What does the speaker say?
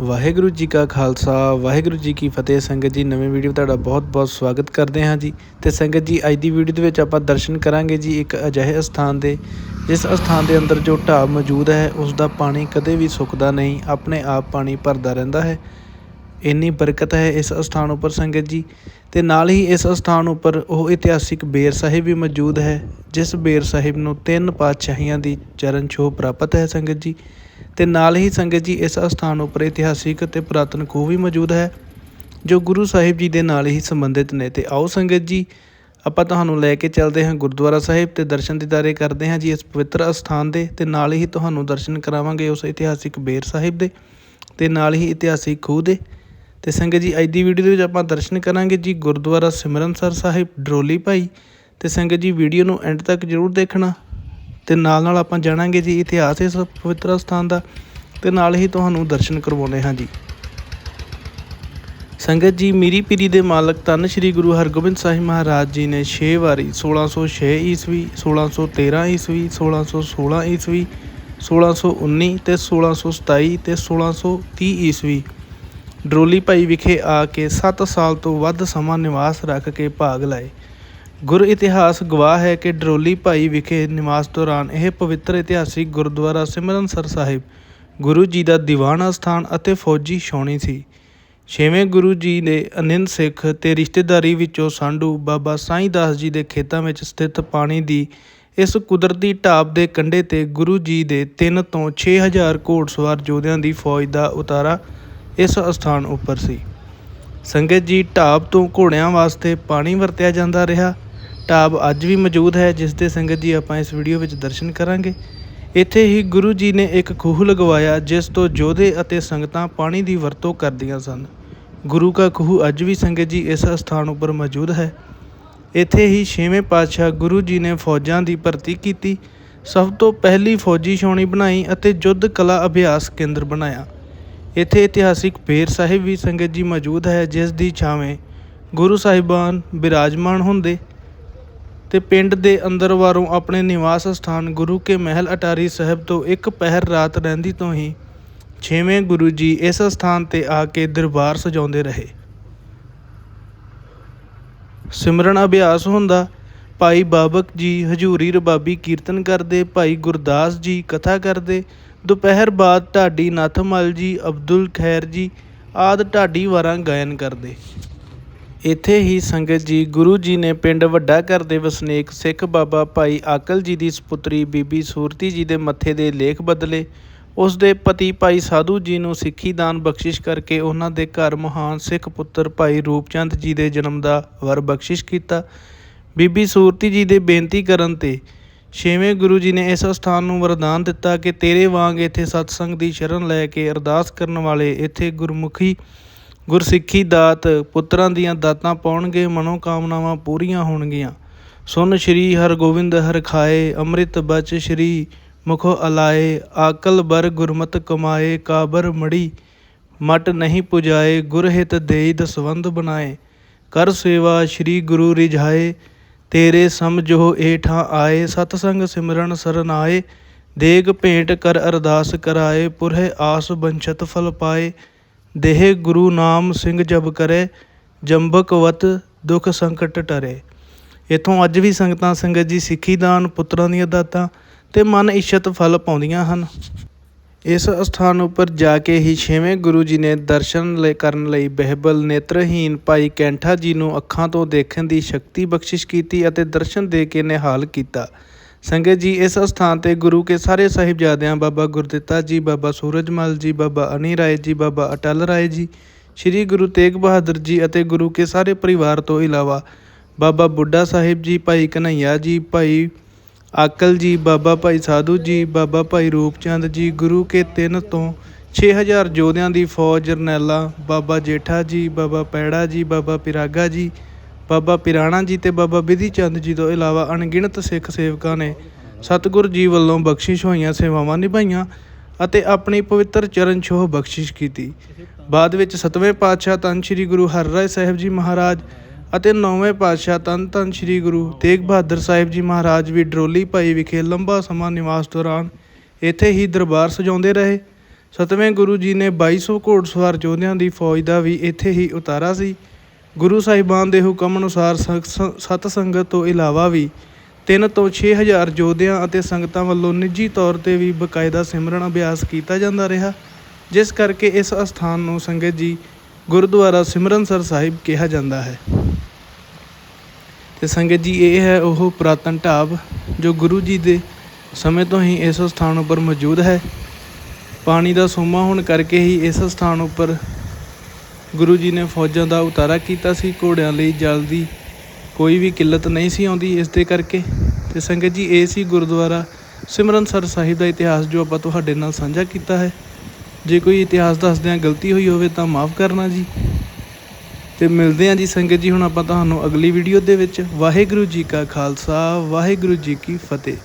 ਵਾਹਿਗੁਰੂ ਜੀ ਕਾ ਖਾਲਸਾ, ਵਾਹਿਗੁਰੂ ਜੀ ਕੀ ਫਤਿਹ। ਸੰਗਤ ਜੀ, ਨਵੇਂ ਵੀਡੀਓ ਤੁਹਾਡਾ ਬਹੁਤ-ਬਹੁਤ ਸਵਾਗਤ ਕਰਦੇ ਹਾਂ ਜੀ। ਤੇ ਸੰਗਤ ਜੀ, ਅੱਜ ਦੀ ਵੀਡੀਓ ਦੇ ਵਿੱਚ ਆਪਾਂ ਦਰਸ਼ਨ ਕਰਾਂਗੇ ਜੀ ਇੱਕ ਅਜਿਹੇ ਸਥਾਨ ਦੇ, ਜਿਸ ਸਥਾਨ ਦੇ ਅੰਦਰ ਜੋ ਢਾਬ ਮੌਜੂਦ ਹੈ ਉਸ ਦਾ ਪਾਣੀ ਕਦੇ ਵੀ ਸੁੱਕਦਾ ਨਹੀਂ, ਆਪਣੇ ਆਪ ਪਾਣੀ ਭਰਦਾ ਰਹਿੰਦਾ ਹੈ। ਇੰਨੀ ਬਰਕਤ ਹੈ ਇਸ ਸਥਾਨ ਉੱਪਰ ਸੰਗਤ ਜੀ। ਤੇ ਨਾਲ ਹੀ ਇਸ ਸਥਾਨ ਉੱਪਰ ਉਹ ਇਤਿਹਾਸਿਕ ਬੇਰ ਸਾਹਿਬ ਵੀ ਮੌਜੂਦ ਹੈ, ਜਿਸ ਬੇਰ ਸਾਹਿਬ ਨੂੰ ਤਿੰਨ ਪਾਤਸ਼ਾਹੀਆਂ ਦੀ ਚਰਨ ਛੋਹ ਪ੍ਰਾਪਤ ਹੈ ਸੰਗਤ ਜੀ। ਤੇ ਨਾਲ ਹੀ ਸੰਗਤ ਜੀ ਇਸ ਅਸਥਾਨ ਉੱਪਰ ਇਤਿਹਾਸਿਕ ਅਤੇ ਪੁਰਾਤਨ ਖੂਹ ਵੀ ਮੌਜੂਦ ਹੈ, ਜੋ ਗੁਰੂ ਸਾਹਿਬ ਜੀ ਦੇ ਨਾਲ ਹੀ ਸੰਬੰਧਿਤ ਨੇ। ਤੇ ਆਓ ਸੰਗਤ ਜੀ, ਆਪਾਂ ਤੁਹਾਨੂੰ ਲੈ ਕੇ ਚੱਲਦੇ ਹਾਂ ਗੁਰਦੁਆਰਾ ਸਾਹਿਬ ਤੇ ਦਰਸ਼ਨ ਦੀਦਾਰੇ ਕਰਦੇ ਹਾਂ ਜੀ ਇਸ ਪਵਿੱਤਰ ਅਸਥਾਨ ਦੇ, ਤੇ ਨਾਲ ਹੀ ਤੁਹਾਨੂੰ ਦਰਸ਼ਨ ਕਰਾਵਾਂਗੇ ਉਸ ਇਤਿਹਾਸਿਕ ਬੇਰ ਸਾਹਿਬ ਦੇ, ਤੇ ਨਾਲ ਹੀ ਇਤਿਹਾਸਿਕ ਖੂਹ ਦੇ। ਤੇ ਸੰਗਤ ਜੀ, ਅੱਜ ਦੀ ਵੀਡੀਓ ਦੇ ਵਿੱਚ ਆਪਾਂ ਦਰਸ਼ਨ ਕਰਾਂਗੇ ਜੀ ਗੁਰਦੁਆਰਾ ਸਿਮਰਨਸਰ ਸਾਹਿਬ, ਡਰੋਲੀ ਭਾਈ। ਤੇ ਸੰਗਤ ਜੀ, ਵੀਡੀਓ ਨੂੰ ਐਂਡ ਤੱਕ ਜ਼ਰੂਰ ਦੇਖਣਾ। ਤੇ ਨਾਲ ਨਾਲ ਆਪਾਂ ਜਾਣਾਂਗੇ ਜੀ ਇਤਿਹਾਸ ਇਸ ਪਵਿੱਤਰ ਸਥਾਨ ਦਾ ਤੇ ਨਾਲ ਹੀ ਤੁਹਾਨੂੰ ਦਰਸ਼ਨ ਕਰਵਾਉਂਦੇ ਹਾਂ ਜੀ। ਸੰਗਤ ਜੀ, ਮੀਰੀ ਪੀਰੀ ਦੇ ਮਾਲਕ ਤਨ ਸ੍ਰੀ ਗੁਰੂ ਹਰਗੋਬਿੰਦ ਸਾਹਿਬ ਮਹਾਰਾਜ ਜੀ ਨੇ 6 ਵਾਰੀ 1606 ਈਸਵੀ 1613 ਈਸਵੀ 1616 ਈਸਵੀ 1619 ਤੇ 1627 ਤੇ 1630 ਈਸਵੀ ਡਰੋਲੀ ਭਾਈ ਵਿਖੇ ਆ ਕੇ 7 ਸਾਲ ਤੋਂ ਵੱਧ ਸਮਾਂ ਨਿਵਾਸ ਰੱਖ ਕੇ ਭਾਗ ਲਾਏ। ਗੁਰ ਇਤਿਹਾਸ ਗਵਾਹ ਹੈ ਕਿ ਡਰੋਲੀ ਭਾਈ ਵਿਖੇ ਨਿਵਾਸ ਦੌਰਾਨ ਇਹ ਪਵਿੱਤਰ ਇਤਿਹਾਸਿਕ ਗੁਰਦੁਆਰਾ ਸਿਮਰਨਸਰ ਸਾਹਿਬ, ਗੁਰੂ ਜੀ ਦਾ ਦੀਵਾਨ ਸਥਾਨ ਅਤੇ ਫੌਜੀ ਛਾਉਣੀ ਸੀ। ਛੇਵੇਂ ਗੁਰੂ ਜੀ ਦੇ ਅਨੰਦ ਸਿੱਖ ਤੇ ਰਿਸ਼ਤੇਦਾਰੀ ਵਿੱਚੋਂ ਸਾਂਢੂ ਬਾਬਾ ਸਾਈਂ ਦਾਸ ਜੀ ਦੇ ਖੇਤਾਂ ਵਿੱਚ ਸਥਿਤ ਪਾਣੀ ਦੀ ਇਸ ਕੁਦਰਤੀ ਢਾਬ ਦੇ ਕੰਢੇ ਤੇ ਗੁਰੂ ਜੀ ਦੇ 3 ਤੋਂ 6000 ਘੋੜਸਵਾਰ ਯੋਧਿਆਂ ਦੀ ਫੌਜ ਦਾ ਉਤਾਰਾ ਇਸ ਸਥਾਨ ਉੱਪਰ ਸੀ। ਸੰਗਤ ਜੀ ਢਾਬ ਤੋਂ ਘੋੜਿਆਂ ਵਾਸਤੇ ਪਾਣੀ ਵਰਤਿਆ ਜਾਂਦਾ ਰਿਹਾ ਢਾਬ ਅੱਜ ਵੀ ਮੌਜੂਦ ਹੈ, ਜਿਸ ਦੇ ਸੰਗਤ ਜੀ ਆਪਾਂ ਇਸ ਵੀਡੀਓ ਵਿੱਚ ਦਰਸ਼ਨ ਕਰਾਂਗੇ। ਇੱਥੇ ਹੀ ਗੁਰੂ ਜੀ ਨੇ ਇੱਕ ਖੂਹ ਲਗਵਾਇਆ, ਜਿਸ ਤੋਂ ਯੋਧੇ ਅਤੇ ਸੰਗਤਾਂ ਪਾਣੀ ਦੀ ਵਰਤੋਂ ਕਰਦੀਆਂ ਸਨ। ਗੁਰੂ ਕਾ ਖੂਹ ਅੱਜ ਵੀ ਸੰਗਤ ਜੀ ਇਸ ਸਥਾਨ ਉੱਪਰ ਮੌਜੂਦ ਹੈ। ਇੱਥੇ ਹੀ ਛੇਵੇਂ ਪਾਤਸ਼ਾਹ ਗੁਰੂ ਜੀ ਨੇ ਫੌਜਾਂ ਦੀ ਭਰਤੀ ਕੀਤੀ। ਸਭ ਤੋਂ ਪਹਿਲੀ ਫੌਜੀ ਛਾਉਣੀ ਬਣਾਈ ਅਤੇ ਯੁੱਧ ਕਲਾ ਅਭਿਆਸ ਕੇਂਦਰ ਬਣਾਇਆ। ਇੱਥੇ ਇਤਿਹਾਸਿਕ ਪੇਰ ਸਾਹਿਬ ਵੀ ਸੰਗਤ ਜੀ ਮੌਜੂਦ ਹੈ, ਜਿਸ ਦੀ ਛਾਵੇਂ ਗੁਰੂ ਸਾਹਿਬਾਨ ਬਿਰਾਜਮਾਨ ਹੁੰਦੇ ਤੇ ਪਿੰਡ ਦੇ ਅੰਦਰ ਵਾਰੋਂ ਆਪਣੇ ਨਿਵਾਸ ਸਥਾਨ ਗੁਰੂ ਕੇ ਮਹਿਲ ਅਟਾਰੀ ਸਾਹਿਬ ਤੋਂ ਇੱਕ ਪਹਿਰ ਰਾਤ ਰਹਿੰਦੀ ਤੋਂ ਹੀ ਛੇਵੇਂ ਗੁਰੂ ਜੀ ਇਸ ਸਥਾਨ ਤੇ ਆ ਕੇ ਦਰਬਾਰ ਸਜਾਉਂਦੇ ਰਹੇ। ਸਿਮਰਨ ਅਭਿਆਸ ਹੁੰਦਾ, ਭਾਈ ਬਾਬਕ ਜੀ ਹਜੂਰੀ ਰਬਾਬੀ ਕੀਰਤਨ ਕਰਦੇ, ਭਾਈ ਗੁਰਦਾਸ ਜੀ ਕਥਾ ਕਰਦੇ, ਦੁਪਹਿਰ ਬਾਅਦ ਢਾਡੀ ਨਥਮਲ ਜੀ, ਅਬਦੁਲ ਖੈਰ ਜੀ ਆਦ ਢਾਡੀ ਵਾਰਾਂ ਗਾਇਨ ਕਰਦੇ। ਇੱਥੇ ਹੀ ਸੰਗਤ ਜੀ ਗੁਰੂ ਜੀ ਨੇ ਪਿੰਡ ਵੱਡਾ ਘਰ ਦੇ ਵਸਨੀਕ ਸਿੱਖ ਬਾਬਾ ਭਾਈ ਆਕਲ ਜੀ ਦੀ ਸੁਪੁੱਤਰੀ ਬੀਬੀ ਸੂਰਤੀ ਜੀ ਦੇ ਮੱਥੇ ਦੇ ਲੇਖ ਬਦਲੇ, ਉਸ ਦੇ ਪਤੀ ਭਾਈ ਸਾਧੂ ਜੀ ਨੂੰ ਸਿੱਖੀ ਦਾਨ ਬਖਸ਼ਿਸ਼ ਕਰਕੇ ਉਹਨਾਂ ਦੇ ਘਰ ਮਹਾਨ ਸਿੱਖ ਪੁੱਤਰ ਭਾਈ ਰੂਪਚੰਦ ਜੀ ਦੇ ਜਨਮ ਦਾ ਵਰ ਬਖਸ਼ਿਸ਼ ਕੀਤਾ। ਬੀਬੀ ਸੂਰਤੀ ਜੀ ਦੇ ਬੇਨਤੀ ਕਰਨ ਤੇ ਛੇਵੇਂ ਗੁਰੂ ਜੀ ਨੇ ਇਸ ਸਥਾਨ ਨੂੰ ਵਰਦਾਨ ਦਿੱਤਾ ਕਿ ਤੇਰੇ ਵਾਂਗ ਇੱਥੇ ਸਤਸੰਗ ਦੀ ਸ਼ਰਨ ਲੈ ਕੇ ਅਰਦਾਸ ਕਰਨ ਵਾਲੇ ਇੱਥੇ ਗੁਰਮੁਖੀ ਗੁਰਸਿੱਖੀ ਦਾਤ ਪੁੱਤਰਾਂ ਦੀਆਂ ਦਾਤਾਂ ਪਾਉਣਗੇ ਮਨੋ ਕਾਮਨਾਵਾਂ ਪੂਰੀਆਂ ਹੋਣਗੀਆਂ। ਸੁਨ ਸ਼੍ਰੀ ਹਰਗੋਬਿੰਦ ਹਰਖਾਏ ਅੰਮ੍ਰਿਤ ਬਚ ਸ਼੍ਰੀ ਮੁਖੋ ਅਲਾਏ, ਆਕਲ ਬਰ ਗੁਰਮਤ ਕਮਾਏ, ਕਾਬਰ ਮੜੀ ਮਟ ਨਹੀਂ ਪੁਜਾਏ ਗੁਰ ਹਿਤ ਦੇਈ ਦਸਵੰਦ ਬਣਾਏ। ਕਰ ਸੇਵਾ ਸ਼੍ਰੀ ਗੁਰੂ ਰਿਝਾਏ, ਤੇਰੇ ਸਮਝੋ ਏਠਾਂ ਆਏ। ਸਤਸੰਗ ਸਿਮਰਨ ਸਰਨਾਏ, ਦੇਗ ਭੇਂਟ ਕਰ ਅਰਦਾਸ ਕਰਾਏ, ਪੁਰਹਿ ਆਸ ਬੰਛਤ ਫਲ ਪਾਏ। ਦੇਹ ਗੁਰੂ ਨਾਮ ਸਿੰਘ ਜਬ ਕਰੇ ਜੰਬਕਵਤ ਦੁੱਖ ਸੰਕਟ ਟਰੇ। ਇਥੋਂ ਅੱਜ ਵੀ ਸੰਗਤਾਂ ਸੰਗਤ ਜੀ ਸਿੱਖੀ ਦਾਨ ਪੁੱਤਰਾਂ ਦੀਆਂ ਦਾਤਾਂ ਤੇ ਮਨ ਇੱਛਤ ਫਲ ਪਾਉਂਦੀਆਂ ਹਨ। ਇਸ ਸਥਾਨ ਉੱਪਰ ਜਾ ਕੇ ਹੀ ਛੇਵੇਂ ਗੁਰੂ ਜੀ ਨੇ ਦਰਸ਼ਨ ਲੈ ਕਰਨ ਲਈ ਬਹਿਬਲ ਨੇਤਰਹੀਨ ਭਾਈ ਕੈਂਠਾ ਜੀ ਨੂੰ ਅੱਖਾਂ ਤੋਂ ਦੇਖਣ ਦੀ ਸ਼ਕਤੀ ਬਖਸ਼ਿਸ਼ ਕੀਤੀ ਅਤੇ ਦਰਸ਼ਨ ਦੇ ਕੇ ਨਿਹਾਲ ਕੀਤਾ। ਸੰਗਤ ਜੀ, ਇਸ ਸਥਾਨ ਤੇ ਗੁਰੂ ਕੇ ਸਾਰੇ ਸਾਹਿਬਜ਼ਾਦਿਆਂ, ਬਾਬਾ ਗੁਰਦਿੱਤਾ ਜੀ, ਬਾਬਾ ਸੂਰਜਮਲ ਜੀ, ਬਾਬਾ ਅਨੀ ਰਾਏ ਜੀ, ਬਾਬਾ ਅਟਲ ਰਾਏ ਜੀ, ਸ੍ਰੀ ਗੁਰੂ ਤੇਗ ਬਹਾਦਰ ਜੀ ਅਤੇ ਗੁਰੂ ਕੇ ਸਾਰੇ ਪਰਿਵਾਰ ਤੋਂ ਇਲਾਵਾ ਬਾਬਾ ਬੁੱਢਾ ਸਾਹਿਬ ਜੀ, ਭਾਈ ਕਨਈਆ ਜੀ, ਭਾਈ ਆਕਲ ਜੀ, ਬਾਬਾ ਭਾਈ ਸਾਧੂ ਜੀ, ਬਾਬਾ ਭਾਈ ਰੂਪਚੰਦ ਜੀ, ਗੁਰੂ ਕੇ ਤਿੰਨ ਤੋਂ 6000 ਯੋਧਿਆਂ ਦੀ ਫੌਜ, ਜਰਨੈਲਾ, ਬਾਬਾ ਜੇਠਾ ਜੀ, ਬਾਬਾ ਪੈੜਾ ਜੀ, ਬਾਬਾ ਪਿਰਾਗਾ ਜੀ ਬਾਬਾ ਪਿਰਾਣਾ ਜੀ ਤੇ ਬਾਬਾ ਬਿਧੀ ਚੰਦ ਜੀ ਤੋਂ ਇਲਾਵਾ ਅਣਗਿਣਤ ਸਿੱਖ ਸੇਵਕਾਂ ਨੇ ਸਤਿਗੁਰ ਜੀ ਵੱਲੋਂ ਬਖਸ਼ਿਸ਼ ਹੋਈਆਂ ਸੇਵਾਵਾਂ ਨਿਭਾਈਆਂ ਅਤੇ ਆਪਣੀ ਪਵਿੱਤਰ ਚਰਨ ਛੋਹ ਬਖਸ਼ਿਸ਼ ਕੀਤੀ। ਬਾਅਦ ਵਿੱਚ ਸਤਵੇਂ ਪਾਤਸ਼ਾਹ ਧੰਨ ਸ੍ਰੀ ਗੁਰੂ ਹਰਿਰਾਏ ਸਾਹਿਬ ਜੀ ਮਹਾਰਾਜ ਅਤੇ ਨੌਵੇਂ ਪਾਤਸ਼ਾਹ ਧੰਨ ਧੰਨ ਸ੍ਰੀ ਗੁਰੂ ਤੇਗ ਬਹਾਦਰ ਸਾਹਿਬ ਜੀ ਮਹਾਰਾਜ ਵੀ ਡਰੋਲੀ ਭਾਈ ਵਿਖੇ ਲੰਬਾ ਸਮਾਂ ਨਿਵਾਸ ਦੌਰਾਨ ਇੱਥੇ ਹੀ ਦਰਬਾਰ ਸਜਾਉਂਦੇ ਰਹੇ। ਸਤਵੇਂ ਗੁਰੂ ਜੀ ਨੇ 2200 ਘੋੜਸਵਾਰ ਯੋਧਿਆਂ ਦੀ ਫੌਜ ਦਾ ਵੀ ਇੱਥੇ ਹੀ ਉਤਾਰਾ ਸੀ। ਗੁਰੂ ਸਾਹਿਬਾਨ ਦੇ ਹੁਕਮ ਅਨੁਸਾਰ ਸ- ਸਤ ਸੰਗਤ ਤੋਂ ਇਲਾਵਾ ਵੀ 3 ਤੋਂ 6000 ਯੋਧਿਆਂ ਅਤੇ ਸੰਗਤਾਂ ਵੱਲੋਂ ਨਿੱਜੀ ਤੌਰ ਤੇ ਵੀ ਬਕਾਇਦਾ ਸਿਮਰਨ ਅਭਿਆਸ ਕੀਤਾ ਜਾਂਦਾ ਰਿਹਾ, ਜਿਸ ਕਰਕੇ ਇਸ ਅਸਥਾਨ ਨੂੰ ਸੰਗਤ ਜੀ ਗੁਰਦੁਆਰਾ ਸਿਮਰਨਸਰ ਸਾਹਿਬ ਕਿਹਾ ਜਾਂਦਾ ਹੈ। ਤੇ ਸੰਗਤ ਜੀ, ਇਹ ਹੈ ਉਹ ਪੁਰਾਤਨ ਢਾਬ ਜੋ ਗੁਰੂ ਜੀ ਦੇ ਸਮੇਂ ਤੋਂ ਹੀ ਇਸ ਸਥਾਨ ਉੱਪਰ ਮੌਜੂਦ ਹੈ। ਪਾਣੀ ਦਾ ਸੋਮਾ ਹੋਣ ਕਰਕੇ ਹੀ ਇਸ ਸਥਾਨ ਉੱਪਰ ਗੁਰੂ ਜੀ ਨੇ ਫੌਜਾਂ ਦਾ ਉਤਾਰਾ ਕੀਤਾ ਸੀ, ਘੋੜਿਆਂ ਲਈ ਜਲ ਦੀ ਕੋਈ ਵੀ ਕਿੱਲਤ ਨਹੀਂ ਸੀ ਆਉਂਦੀ ਇਸ ਦੇ ਕਰਕੇ। ਤੇ ਸੰਗਤ ਜੀ, ਇਹ ਸੀ ਗੁਰਦੁਆਰਾ ਸਿਮਰਨਸਰ ਸਾਹਿਬ ਦਾ ਇਤਿਹਾਸ ਜੋ ਆਪਾਂ ਤੁਹਾਡੇ ਨਾਲ ਸਾਂਝਾ ਕੀਤਾ ਹੈ। ਜੇ ਕੋਈ ਇਤਿਹਾਸ ਦੱਸਦਿਆਂ ਗਲਤੀ ਹੋਈ ਹੋਵੇ ਤਾਂ ਮਾਫ ਕਰਨਾ ਜੀ। ਤੇ ਮਿਲਦੇ ਹਾਂ ਜੀ ਸੰਗਤ ਜੀ, ਹੁਣ ਆਪਾਂ ਤੁਹਾਨੂੰ ਅਗਲੀ ਵੀਡੀਓ ਦੇ ਵਿੱਚ। ਵਾਹਿਗੁਰੂ ਜੀ ਕਾ ਖਾਲਸਾ, ਵਾਹਿਗੁਰੂ ਜੀ ਕੀ ਫਤਿਹ।